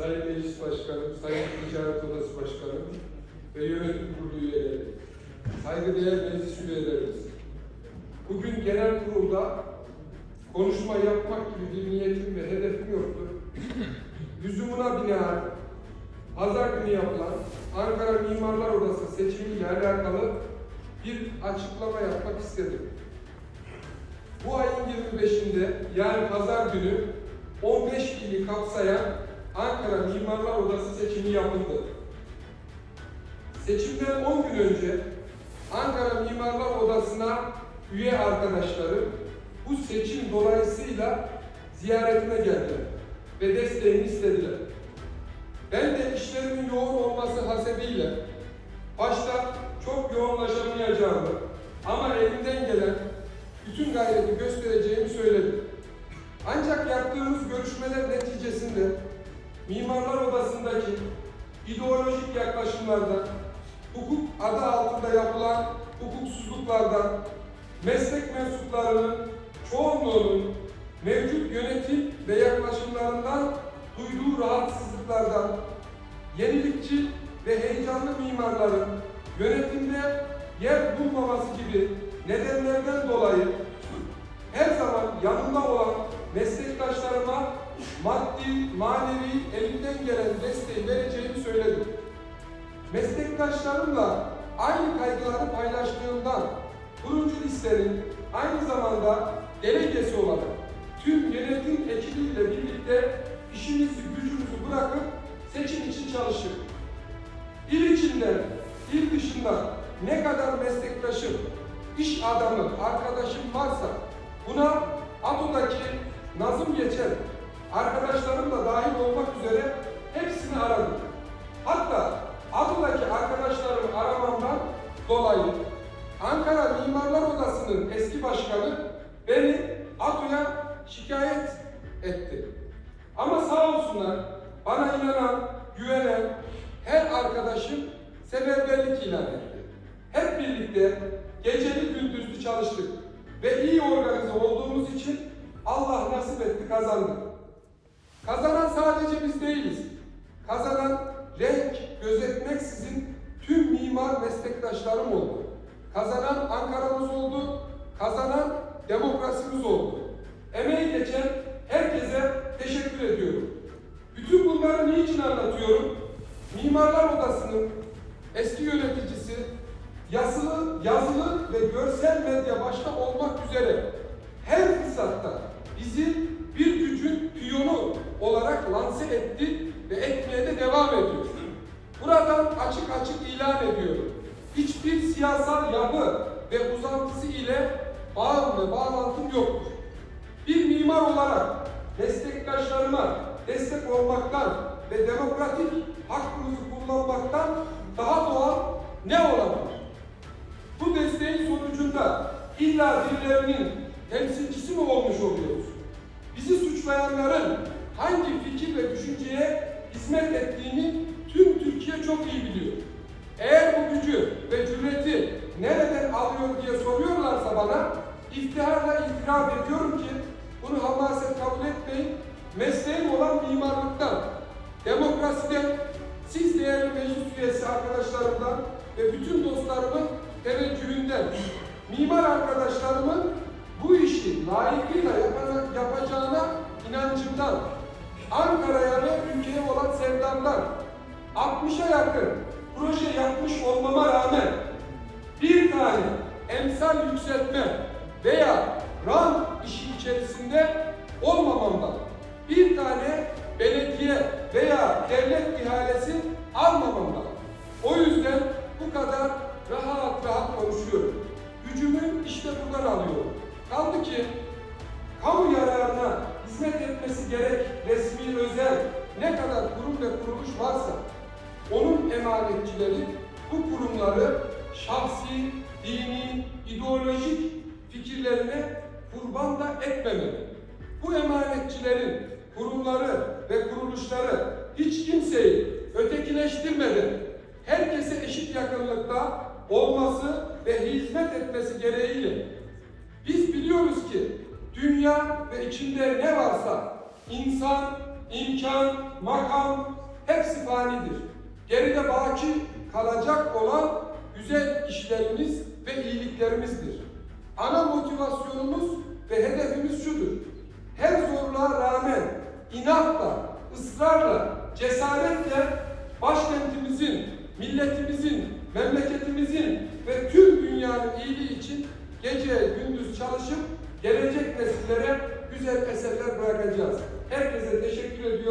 Sayın Meclis Başkanım, Sayın Ticaret Odası Başkanım ve yönetim kurulu üyeleri, saygıdeğer meclis üyelerimiz. Bugün genel kurulda konuşma yapmak gibi bir niyetim ve hedefim yoktu. Lüzumuna binaen pazar günü yapılan Ankara Mimarlar Odası seçimiyle alakalı bir açıklama yapmak istedim. Bu ayın 25'inde yani pazar günü 15 ili kapsayan Ankara Mimarlar Odası seçimi yapıldı. Seçimden 10 gün önce Ankara Mimarlar Odası'na üye arkadaşlarım bu seçim dolayısıyla ziyaretine geldiler ve desteğini istediler. Ben de işlerimin yoğun olması hasebiyle başta çok yoğunlaşamayacağımı ama elimden gelen bütün gayreti göstereceğimi söyledim. Ancak yaptığımız görüşmeler neticesinde ideolojik yaklaşımlardan, hukuk adı altında yapılan hukuksuzluklardan, meslek mensuplarının çoğunluğunun mevcut yönetim ve yaklaşımlarından duyduğu rahatsızlıklardan, yenilikçi ve heyecanlı mimarların yönetimde yer bulmaması gibi nedenlerden dolayı her zaman yanında olan meslektaşlarıma maddi, manevi, elimden gelen desteği. Meslektaşlarımla aynı kaygıları paylaştığımdan kurucu listenin aynı zamanda delegesi olarak tüm yönetim ekibiyle birlikte işimizi gücümüzü bırakıp seçim için çalıştık. İl içinden, il dışından ne kadar meslektaşım, iş adamı, arkadaşım varsa buna ATO'daki nazım geçen arkadaşlarım da dahil olmak üzere hepsini aradım. Etti. Ama sağ olsunlar bana inanan, güvenen her arkadaşım seferberlik ilan etti. Hep birlikte geceli gündüzlü çalıştık ve iyi organize olduğumuz için Allah nasip etti kazandık. Kazanan sadece biz değiliz. Kazanan renk gözetmeksizin tüm mimar meslektaşlarım oldu. Kazanan Ankara'mız oldu, kazanan demokrasimiz oldu. Emeği geçen bunları niçin anlatıyorum? Mimarlar Odası'nın eski yöneticisi, yazılı, yazılı ve görsel medya başta olmak üzere her fırsatta bizi bir gücün piyonu olarak lanse etti ve etmeye de devam ediyor. Buradan açık açık ilan ediyorum. Hiçbir siyasal yapı ve uzantısı ile bağım ve bağlantım yoktur. Bir mimar olarak meslektaşlarıma destek olmaktan ve demokratik hakkımızı kullanmaktan daha doğal ne olabilir? Bu desteğin sonucunda illa birilerinin temsilcisi mi olmuş oluyoruz? Bizi suçlayanların hangi fikir ve düşünceye hizmet ettiğini tüm Türkiye çok iyi biliyor. Eğer bu gücü ve cüreti nereden alıyor diye soruyorlarsa bana iftiharla itiraf ediyorum ki bunu hamaset kabul etmeyin. Mesleğim olan mimarlıktan, demokrasiden, siz değerli meclis üyesi arkadaşlarımdan ve bütün dostlarımın teveccühünden, mimar arkadaşlarımın bu işi layıkıyla yapacağına inancımdan, Ankara'ya ve ülkeye olan sevdamdan, 60'a yakın proje yapmış olmama rağmen bir tane emsal yükseltme veya rant işi içerisinde olmamamdan, bir tane belediye veya devlet ihalesi almamamdan. O yüzden bu kadar rahat rahat konuşuyorum. Gücümü işte buradan alıyorum. Kaldı ki kamu yararına hizmet etmesi gerek resmi özel ne kadar kurum ve kuruluş varsa onun emanetçileri bu kurumları şahsi, dini, ideolojik fikirlerine kurban da etmemeli. Bu emanetçilerin kurumları ve kuruluşları hiç kimseyi ötekileştirmeden herkese eşit yakınlıkta olması ve hizmet etmesi gereğiyle biz biliyoruz ki dünya ve içinde ne varsa insan, imkan, makam hepsi fanidir. Geride baki kalacak olan güzel işlerimiz ve iyiliklerimizdir. Ana motivasyonumuz ve hedefimiz şudur. İnatla, ısrarla, cesaretle başkentimizin, milletimizin, memleketimizin ve tüm dünyanın iyiliği için gece gündüz çalışıp gelecek nesillere güzel eserler bırakacağız. Herkese teşekkür ediyorum.